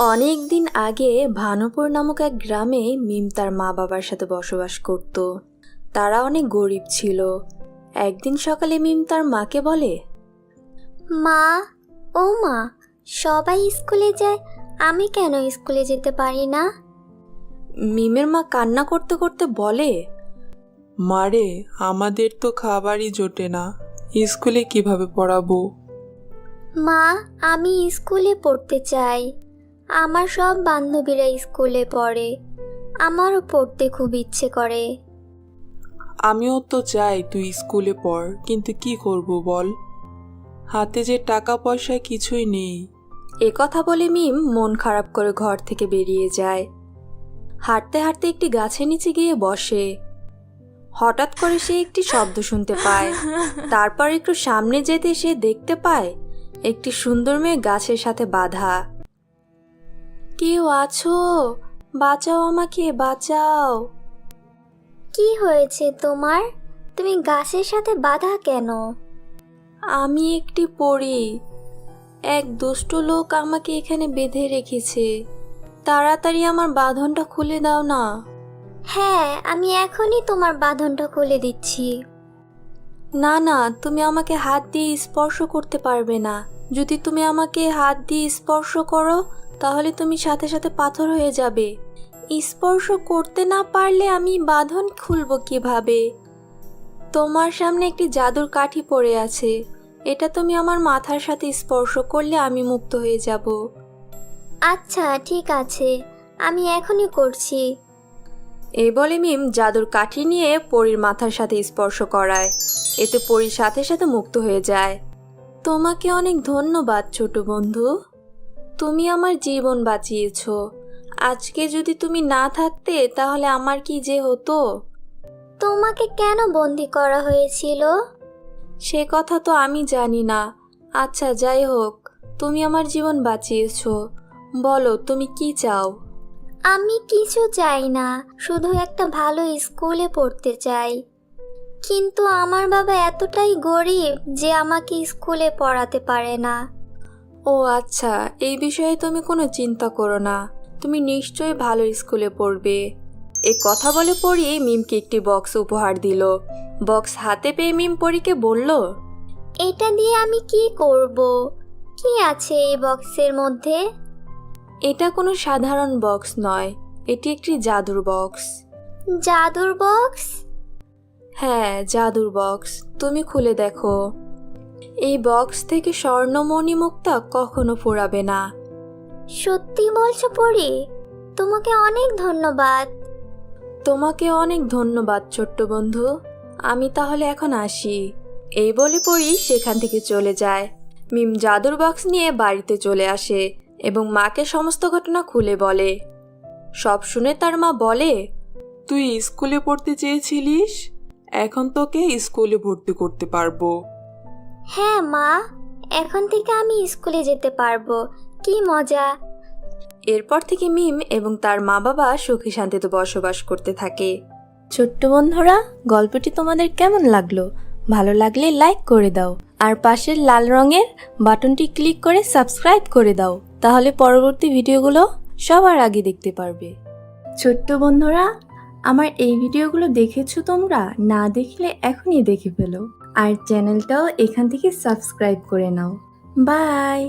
অনেক দিন আগে ভানুপুর নামক এক গ্রামে মিম তার মা বাবার সাথে বসবাস করত। তারা অনেক গরিব ছিল। একদিন সকালে মিম তার মাকে বলে মা ও মা সবাই স্কুলে যায় আমি কেন স্কুলে যেতে পারি না? মিমের মা কান্না করতে করতে বলে মারে আমাদের তো খাবারই জোটে না স্কুলে কীভাবে পড়াবো? মা আমি স্কুলে পড়তে চাই। আমার সব বান্ধবীরা স্কুলে পড়ে। আমারও পড়তে খুব ইচ্ছে করে। আমিও তো চাই তুই স্কুলে পড় কিন্তু কি করব বল? হাতে যে টাকা পয়সা কিছুই নেই। এ কথা বলে মিম মন খারাপ করে ঘর থেকে বেরিয়ে যায়। হাঁটতে হাঁটতে একটি গাছের নিচে গিয়ে বসে। হঠাৎ করে সে একটি শব্দ শুনতে পায়। তারপর একটু সামনে যেতে সে দেখতে পায় একটি সুন্দর মেয়ে গাছের সাথে বাঁধা। কেউ আছো? বাঁচাও আমাকে বাঁচাও। কি হয়েছে তোমার? তুমি গাছের সাথে বাধা কেন? আমি একটি পড়ি এক দুষ্ট লোক আমাকে এখানে বেঁধে রেখেছে। তাড়াতাড়ি আমার বাঁধনটা খুলে দাও না। হ্যাঁ আমি এখনই তোমার বাঁধনটা খুলে দিচ্ছি। না না তুমি আমাকে হাত দিয়ে স্পর্শ করতে পারবে না। যদি তুমি আমাকে হাত দিয়ে স্পর্শ করো তাহলে তুমি সাথে সাথে পাথর হয়ে যাবে। স্পর্শ করতে না পারলে আমি বাঁধন খুলব কীভাবে? তোমার সামনে একটি জাদুর কাঠি পড়ে আছে। এটা তুমি আমার মাথার সাথে স্পর্শ করলে আমি মুক্ত হয়ে যাব। আচ্ছা ঠিক আছে। আমি এখনই করছি। এই বলে মিম জাদুর কাঠি নিয়ে পরীর মাথার সাথে স্পর্শ করায়। এতে পরীর সাথে সাথে মুক্ত হয়ে যায়। তোমাকে অনেক ধন্যবাদ ছোট বন্ধু। তুমি আমার জীবন বাঁচিয়েছ। আজকে যদি তুমি না থাকতে তাহলে আমার কি যে হতো? তোমাকে কেন বন্দি করা হয়েছিল? সে কথা তো আমি জানি না। আচ্ছা যাই হোক তুমি আমার জীবন বাঁচিয়েছ। বলো তুমি কি চাও? আমি কিছু চাই না শুধু একটা ভালো স্কুলে পড়তে চাই। কিন্তু আমার বাবা এতটাই গরিব যে আমাকে স্কুলে পড়াতে পারে না। ও আচ্ছা এই বিষয়ে তুমি কোনো চিন্তা করো না। তুমি নিশ্চয়ই ভালো স্কুলে পড়বে। এ কথা বলে পড়ি মিমকে একটি বক্স উপহার দিল। বক্স হাতে পেয়ে মিম পরীকে বলল এটা দিয়ে আমি কি করব? কি আছে এই বক্সের মধ্যে? এটা কোনো সাধারণ বক্স নয় এটি একটি জাদুর বক্স। জাদুর বক্স? হ্যাঁ জাদুর বক্স। তুমি খুলে দেখো। এই বক্স থেকে স্বর্ণমণি মুক্তা কখনো ফুরাবে না। সত্যি বলছো পড়ি তোমাকে অনেক ধন্যবাদ। তোমাকে অনেক ধন্যবাদ ছোট্ট বন্ধু। আমি তাহলে এখন আসি। এই বলে পড়ি সেখান থেকে চলে যায়। মিম জাদুর বক্স নিয়ে বাড়িতে চলে আসে এবং মাকে সমস্ত ঘটনা খুলে বলে। সব শুনে তার মা বলে তুই স্কুলে পড়তে চেয়েছিলিস? এখন তোকে স্কুলে ভর্তি করতে পারব। হ্যাঁ মা। এখন থেকে আমি স্কুলে যেতে পারব। কি মজা। এরপর থেকে মিম এবং তার মা বাবা সুখী শান্তিতে বসবাস করতে থাকে। ছোট্ট বন্ধুরা গল্পটি তোমাদের কেমন লাগল? ভালো লাগলে লাইক করে দাও। আর পাশের লাল রঙের বাটনটি ক্লিক করে সাবস্ক্রাইব করে দাও। তাহলে পরবর্তী ভিডিওগুলো সবার আগে দেখতে পারবে। ছোট্ট বন্ধুরা আমার এই ভিডিওগুলো দেখেছ তোমরা? না দেখলে এখনই দেখে ফেলো। আর চ্যানেলটাও এখান থেকে সাবস্ক্রাইব করে নাও। বাই!